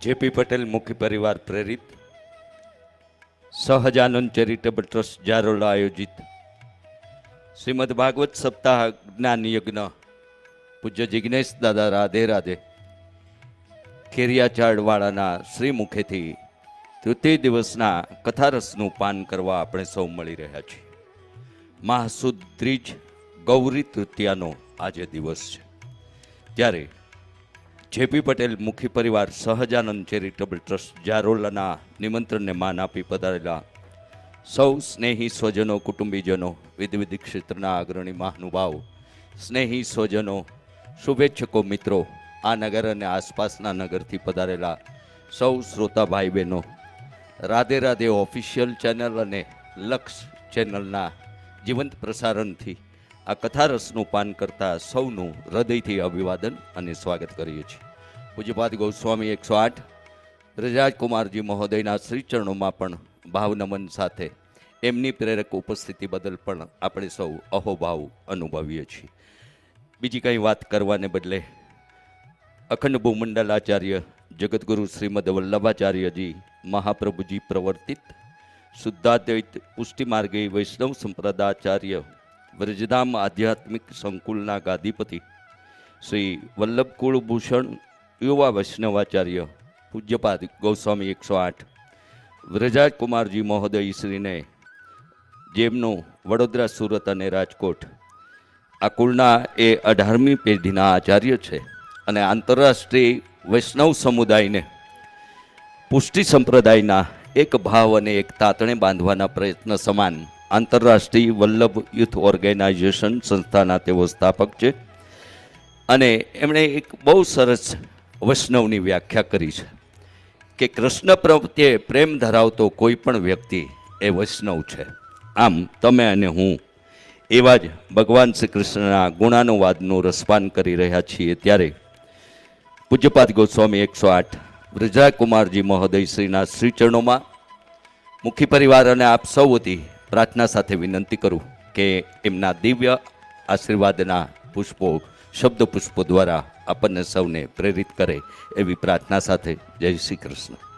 JP Patel મુખી પરિવાર પ્રેરિત સહજાનંદ ચેરિટેબલ ટ્રસ્ટ જારોલા આયોજિત શ્રીમદ ભાગવત સપ્તાહ જ્ઞાન યજ્ઞ પૂજ્ય જિજ્ઞેશ દાદા રાધે રાધે ખેરિયાચાળવાળાના શ્રી મુખેથી તૃતીય દિવસના કથારસનું પાન કરવા આપણે સૌ મળી રહ્યા છીએ મહાસુદ ત્રીજ ગૌરી તૃતીયાનો આજે દિવસ છે ત્યારે જેપી પટેલ મુખી પરિવાર સહજાનંદ ચેરિટેબલ ટ્રસ્ટ જારોલાના નિમંત્રણને માન આપી પધારેલા સૌ સ્નેહી સ્વજનો, કુટુંબીજનો વિવિધ ક્ષેત્રના અગ્રણી મહાનુભાવ, સ્નેહી સ્વજનો, શુભેચ્છકો મિત્રો, આ નગર અને આસપાસના નગરથી પધારેલા સૌ શ્રોતા ભાઈ બહેનો રાધે રાધે ઓફિશિયલ ચેનલ અને લક્ષ ચેનલના જીવંત પ્રસારણથી આ કથારસનું પાન કરતા સૌનું હૃદયથી અભિવાદન અને સ્વાગત કરીએ છીએ. પૂજ્યપાદ ગોસ્વામી એકસો આઠ રજાજકુમારજી મહોદયના શ્રીચરણોમાં પણ ભાવનમન સાથે એમની પ્રેરક ઉપસ્થિતિ બદલ પણ આપણે સૌ અહોભાવ અનુભવીએ છીએ. બીજી કંઈ વાત કરવાને બદલે અખંડ ભૂમંડલાચાર્ય જગતગુરુ શ્રીમદ વલ્લભાચાર્યજી મહાપ્રભુજી પ્રવર્તિત શુદ્ધાદ્વૈત પુષ્ટિમાર્ગે વૈષ્ણવ સંપ્રદાચાર્ય વ્રજધામ આધ્યાત્મિક સંકુલના ગાદીપતિ શ્રી વલ્લભ કુળભૂષણ યુવા વૈષ્ણવાચાર્ય પૂજ્યપાદ ગૌસ્વામી એકસો આઠ વ્રજાજ કુમારજી મહોદય શ્રીને જેમનું વડોદરા સુરત અને રાજકોટ, આ કુળના એ અઢારમી પેઢીના આચાર્ય છે અને આંતરરાષ્ટ્રીય વૈષ્ણવ સમુદાયને પુષ્ટિ સંપ્રદાયના એક ભાવ અને એક તાતણે બાંધવાના પ્રયત્ન સમાન આંતરરાષ્ટ્રીય વલ્લભ યુથ ઓર્ગેનાઇઝેશન સંસ્થાના તેઓ સ્થાપક છે. અને એમણે એક બહુ સરસ વૈષ્ણવની વ્યાખ્યા કરી છે કે કૃષ્ણ પ્રત્યે પ્રેમ ધરાવતો કોઈ પણ વ્યક્તિ એ વૈષ્ણવ છે. આમ તમે અને હું એવા જ ભગવાન શ્રી કૃષ્ણના ગુણાનુવાદનું રસપાન કરી રહ્યા છીએ ત્યારે પૂજ્યપાદ ગોસ્વામી એકસો આઠ વ્રજાકુમારજી મહોદય શ્રીના શ્રીચરણોમાં મુખી પરિવાર અને આપ સૌ વતી પ્રાર્થના સાથે વિનંતી કરું કે એમના દિવ્ય આશીર્વાદના પુષ્પો શબ્દ પુષ્પો દ્વારા આપણને સૌને પ્રેરિત કરે એવી પ્રાર્થના સાથે જય શ્રી કૃષ્ણ.